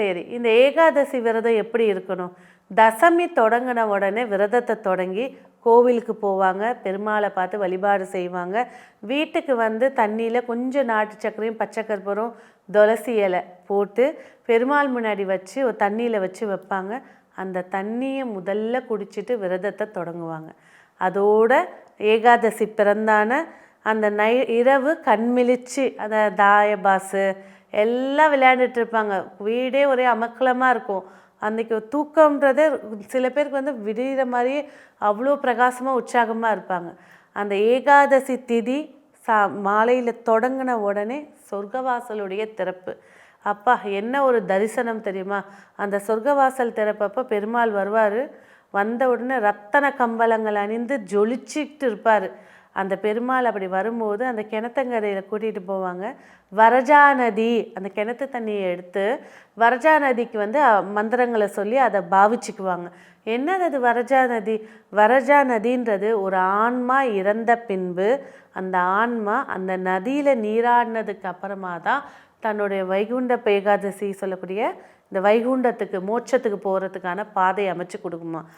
சரி இந்த ஏகாதசி விரதம் எப்படி இருக்கணும்? தசமி தொடங்கின உடனே விரதத்தை தொடங்கி கோவிலுக்கு போவாங்க பெருமாளை பார்த்து வழிபாடு செய்வாங்க. வீட்டுக்கு வந்து தண்ணியில் கொஞ்சம் நாட்டு சர்க்கரையும் பச்சை கற்பூரம் துளசி இலை போட்டு பெருமாள் முன்னாடி வச்சு ஒரு தண்ணியில் வச்சு வைப்பாங்க. அந்த தண்ணியை முதல்ல குடிச்சிட்டு விரதத்தை தொடங்குவாங்க. அதோட ஏகாதசி பிறந்தான அந்த நை இரவு கண்மிழிச்சு அந்த தாயபாசு எல்லாம் விளையாண்டுட்டு இருப்பாங்க வீடே ஒரே அமக்கலமாக இருக்கும். அன்றைக்கி தூக்கம்ன்றதே சில பேருக்கு வந்து விடுகிற மாதிரியே அவ்வளோ பிரகாசமாக உற்சாகமாக இருப்பாங்க. அந்த ஏகாதசி திதி சா மாலையில் தொடங்கின உடனே சொர்க்கவாசலுடைய திறப்பு. அப்பா என்ன ஒரு தரிசனம் தெரியுமா? அந்த சொர்க்கவாசல் திறப்பப்போ பெருமாள் வருவார். வந்த உடனே ரத்தன கம்பளங்கள் அணிந்து ஜொலிச்சிட்டு இருப்பார். அந்த பெருமாள் அப்படி வரும்போது அந்த கிணத்தங்கரையில் கூட்டிகிட்டு போவாங்க. வரஜா நதி அந்த கிணத்து தண்ணியை எடுத்து வரஜா நதிக்கு வந்து மந்திரங்களை சொல்லி அதை பாவிச்சுக்குவாங்க. என்னது அது வரஜா நதி? வரஜா நதின்றது ஒரு ஆன்மா இறந்த பின்பு அந்த ஆன்மா அந்த நதியில் நீராடினதுக்கு அப்புறமா தான் தன்னுடைய வைகுண்ட ஏகாதசி சொல்லக்கூடிய இந்த வைகுண்டத்துக்கு மோட்சத்துக்கு போகிறதுக்கான பாதை அமைச்சு கொடுக்குமா.